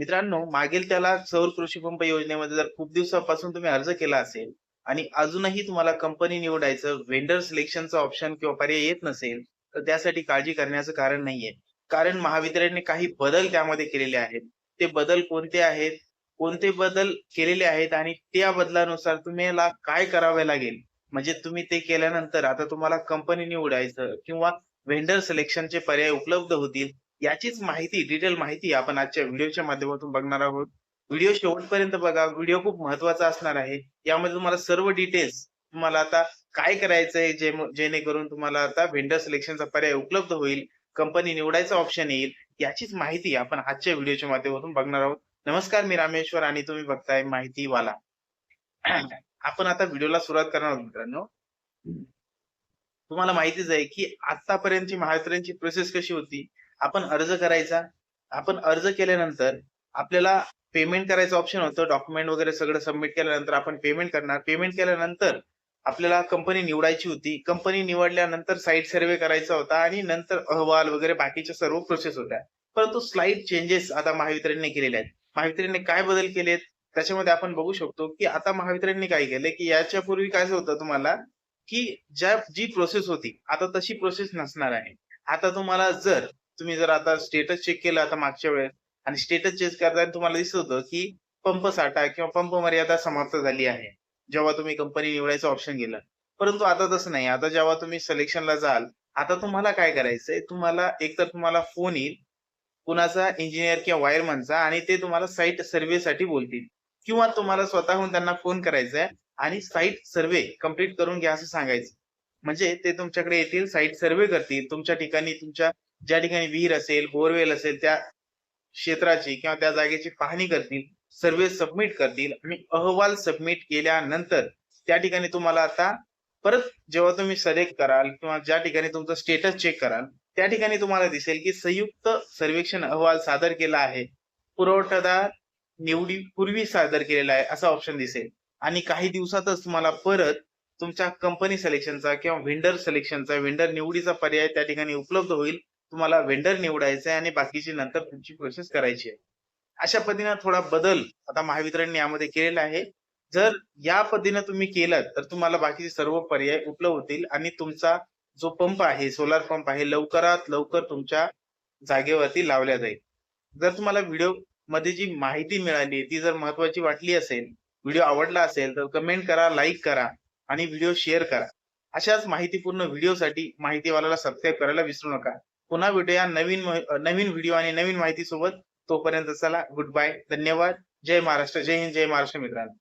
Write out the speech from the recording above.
मित्रांनो मागील त्याला सौर कृषी पंप योजनेमध्ये जर खूप दिवसापासून तुम्ही अर्ज केला असेल आणि अजूनही तुम्हाला कंपनी निवडायचं वेंडर सिलेक्शनचा ऑप्शन किंवा पर्याय येत नसेल तर त्यासाठी काळजी करण्याचं कारण नाहीये. कारण महाविद्यालयाने काही बदल त्यामध्ये केलेले आहेत. ते बदल कोणते आहेत? कोणते बदल केलेले आहेत? आणि त्या बदलानुसार तुम्हाला काय करावे लागेल? म्हणजे तुम्ही ते केल्यानंतर आता तुम्हाला कंपनी निवडायचं किंवा वेंडर सिलेक्शनचे पर्याय उपलब्ध होतील याचीच माहिती डिटेल माहिती आपण आजच्या व्हिडिओच्या माध्यमातून बघणार आहोत. व्हिडिओ शेवटपर्यंत बघा. व्हिडिओ खूप महत्त्वाचा असणार आहे. यामध्ये तुम्हाला सर्व डिटेल्स तुम्हाला आता काय करायचंय जे जेणेकरून तुम्हाला आता व्हेंडर सिलेक्शनचा पर्याय उपलब्ध होईल कंपनी निवडायचा ऑप्शन येईल याचीच माहिती आपण आजच्या व्हिडिओच्या माध्यमातून बघणार आहोत. नमस्कार मी रामेश्वर आणि तुम्ही बघताय माहिती वाला आपण आता व्हिडिओला सुरुवात करणार आहोत मित्रांनो. तुम्हाला माहितीच आहे की आतापर्यंतची महावितरणची प्रोसेस कशी होती? आपण अर्ज करायचा आपण अर्ज केल्यानंतर आपल्याला पेमेंट करायचं ऑप्शन होतं डॉक्युमेंट वगैरे सगळं सबमिट केल्यानंतर आपण पेमेंट करणार. पेमेंट केल्यानंतर आपल्याला कंपनी निवडायची होती. कंपनी निवडल्यानंतर साईट सर्वे करायचा होता आणि नंतर अहवाल वगैरे बाकीच्या सर्व प्रोसेस होत्या. परंतु स्लाइड चेंजेस आता महावितरणने केलेले आहेत. महावितरणने काय बदल केलेत? त्याच्यामध्ये आपण बघू शकतो की आता महावितरणने काय केलंय की याच्या पूर्वी काय होतं तुम्हाला की ज्या जी प्रोसेस होती आता तशी प्रोसेस नसणार आहे. आता तुम्हाला जर तुम्ही जर आता स्टेटस चेक केलं आता मागच्या वेळेस आणि स्टेटस चेक करताना तुम्हाला दिसत होतं की पंप साठा किंवा पंप मर्यादा समाप्त झाली आहे. जेव्हा तुम्ही कंपनी निवडायचं ऑप्शन गेलं परंतु आता तसं नाही. आता जेव्हा तुम्ही सिलेक्शनला जाल आता तुम्हाला काय करायचंय? तुम्हाला एकतर तुम्हाला फोन येईल कुणाचा इंजिनियर किंवा वायरमनचा आणि ते तुम्हाला साईट सर्व्हेसाठी बोलतील. किंवा तुम्हाला स्वतःहून त्यांना फोन करायचा आहे आणि साईट सर्वे कंप्लीट करून घ्या असं सांगायचं. म्हणजे ते तुमच्याकडे येतील साईट सर्वे करतील तुमच्या ठिकाणी तुमच्या ज्या ठिकाणी विहीर असेल बोरवेल असेल त्या क्षेत्राची किंवा त्या जागेची पाहणी करतील सर्वे सबमिट करतील आणि अहवाल सबमिट केल्यानंतर त्या ठिकाणी तुम्हाला आता परत जेव्हा तुम्ही सलेक्ट कराल किंवा ज्या ठिकाणी तुमचं स्टेटस चेक कराल त्या ठिकाणी तुम्हाला दिसेल की संयुक्त सर्वेक्षण अहवाल सादर केला आहे. पुरवठादार निवडी पूर्वी सादर केलेला आहे असा ऑप्शन दिसेल. आणि काही दिवसातच तुम्हाला परत तुमच्या कंपनी सिलेक्शनचा किंवा व्हेंडर सिलेक्शनचा व्हेंडर निवडीचा पर्याय त्या ठिकाणी उपलब्ध होईल. तुम्हाला वेंडर निवडायचा आहे आणि बाकीची नंतर तुमची प्रोसेस करायची आहे. अशा पद्धतीनं थोडा बदल आता महावितरणने यामध्ये केलेला आहे. जर या पद्धतीनं तुम्ही केलं तर तुम्हाला बाकीचे सर्व पर्याय उपलब्ध होतील आणि तुमचा जो पंप आहे सोलार पंप आहे लवकरात लवकर तुमच्या जागेवरती लावल्या जाईल. जर तुम्हाला व्हिडिओमध्ये जी माहिती मिळाली ती जर महत्वाची वाटली असेल व्हिडिओ आवडला असेल तर कमेंट करा लाईक करा आणि व्हिडिओ शेअर करा. अशाच माहितीपूर्ण व्हिडिओसाठी माहितीवाल्याला सबस्क्राईब करायला विसरू नका. पुन्हा भेटूया नवीन नवीन व्हिडिओ आणि नवीन माहिती सोबत तोपर्यंत चला गुड बाय धन्यवाद. जय महाराष्ट्र जय हिंद जय महाराष्ट्र मित्रांनो.